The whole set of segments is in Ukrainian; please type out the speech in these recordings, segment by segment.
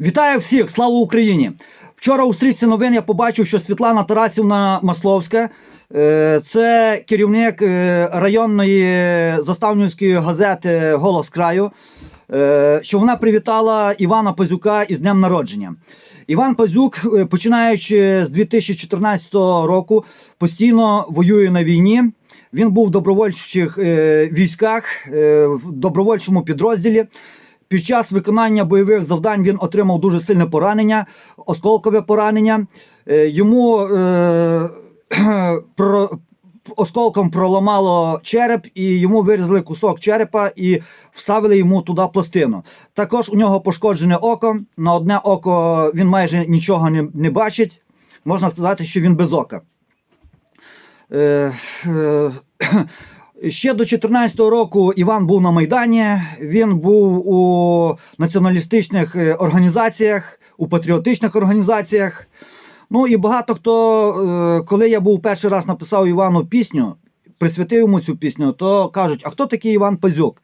Вітаю всіх! Слава Україні! Вчора у стрічці новин я побачив, що Світлана Тарасівна Масловська, е, це керівник е, районної заставнівської газети Голос краю, е, що вона привітала Івана Пазюка із днем народження. Іван Пазюк, починаючи з 2014 року, постійно воює на війні. Він був в добровольчих військах, в добровольчому підрозділі. Під час виконання бойових завдань він отримав дуже сильне поранення, осколкове поранення. Е, Йому е, осколком проламало череп, і йому вирізали кусок черепа і вставили йому туди пластину. Також у нього пошкоджене око. На одне око він майже нічого не, не бачить. Можна сказати, що він без ока. Е, Ще до 2014 року Іван був на Майдані. Він був у націоналістичних е, організаціях, у патріотичних організаціях. Ну і багато хто, е, коли я був перший раз написав Івану пісню, присвятив йому цю пісню, то кажуть: а хто такий Іван Пазюк?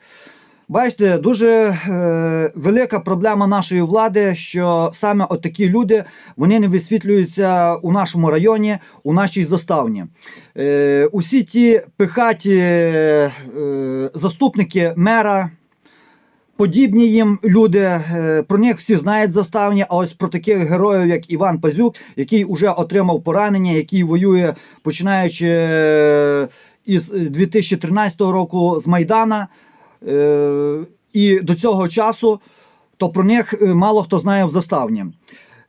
Бачите, дуже е, велика проблема нашої влади, що саме от такі люди вони не висвітлюються у нашому районі, у нашій заставні. Е, усі ті пихаті е, заступники мера, подібні їм люди, е, про них всі знають заставні, а ось про таких героїв, як Іван Пазюк, який вже отримав поранення, який воює починаючи е, із 2013 року з Майдана. Е, і до цього часу, то про них е, мало хто знає в заставні.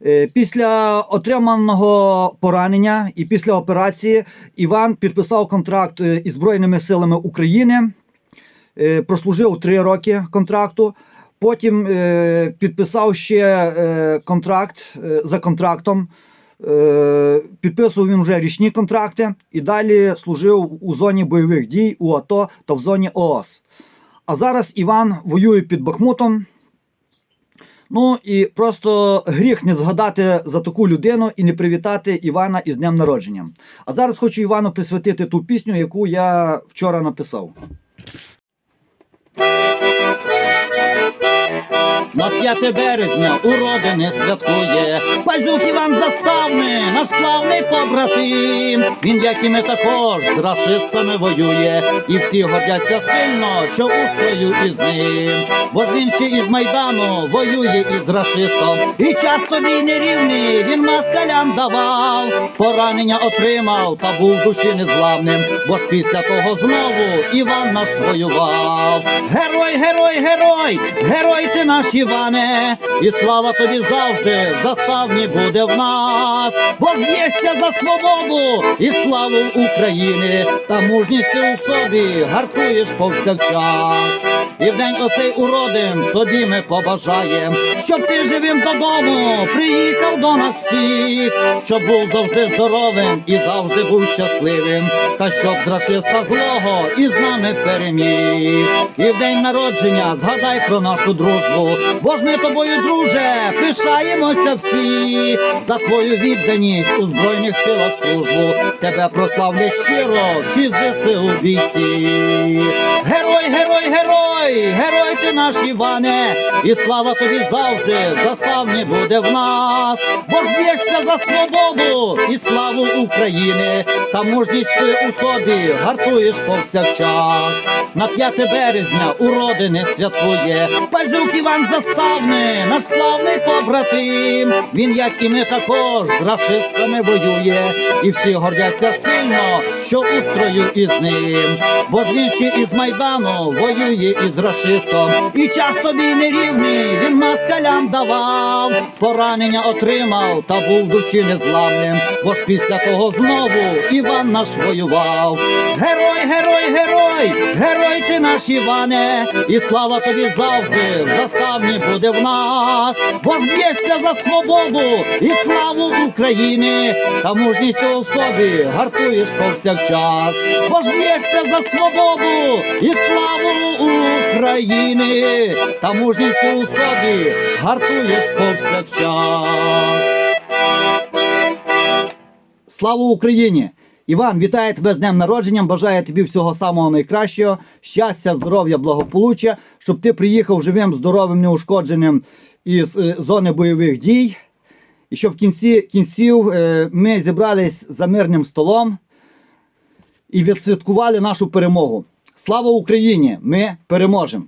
Е, Після отриманого поранення і після операції Іван підписав контракт із Збройними силами України, прослужив три роки контракту. Потім підписав ще контракт за контрактом. Підписував він вже річні контракти і далі служив у зоні бойових дій у АТО та в зоні ООС. А зараз Іван воює під Бахмутом. Ну і просто гріх не згадати за таку людину і не привітати Івана із днем народження. А зараз хочу Івану присвятити ту пісню, яку я вчора написав. На 5 березня у родини святкує Пазюк Іван Заставний, наш славний побратим. Він, як і ми також, з рашистами воює, і всі гордяться сильно, що устрою із ним. Бо ж він ще із Майдану воює із рашистом. І часто бій нерівний він москалям давав. Поранення отримав та був душі незламним. Бо ж після того знову Іван наш воював. Герой, герой, герой, герой ти наш Іване, і слава тобі завжди заставні буде в нас, бо б'єшся за свободу і славу України, та мужність у собі гартуєш повсякчас. І в день оцей уродин тобі ми побажаєм, щоб ти живим додому приїхав до нас всіх, щоб був завжди здоровим і завжди був щасливим, та щоб з рашиста злого і з нами переміг. І в день народження згадай про нашу дружбу, бо ж ми тобою, друже, пишаємося всі за твою відданість у збройних силах службу. Тебе прославлять щиро всі ЗСУ бійці. Герой, герой, герой, герой ти наш Іване, і слава тобі завжди! В заставні буде в нас, бо ж б'єшся за свободу і славу України, та мужність ти у собі гартуєш повсякчас. На 5 березня у родини святкує Пазюк Іван Заставний, наш славний побратим. Він, як і ми також, з рашистами воює, і всі гордяться сильно, що устрою із ним. Бо він із Майдану воює із рашистом. І часто тобі нерівний він москалям давав. Поранення отримав та був душі незламним. Бо ж після того знову Іван наш воював. Герой, герой, герой, герой ти наш Іване, і слава тобі завжди в заставні буде в нас. Бо б'єшся за свободу і славу України, та мужність у собі гартуєш повсякчас. Бо б'єшся за свободу і славу України, та мужність у собі гартуєш повсякчас. Слава Україні! Іван, вітаю тебе з днем народження, бажаю тобі всього самого найкращого, щастя, здоров'я, благополуччя, щоб ти приїхав живим, здоровим, неушкодженим із е, зони бойових дій. І щоб в кінці кінців е, ми зібрались за мирним столом і відсвяткували нашу перемогу. Слава Україні! Ми переможемо!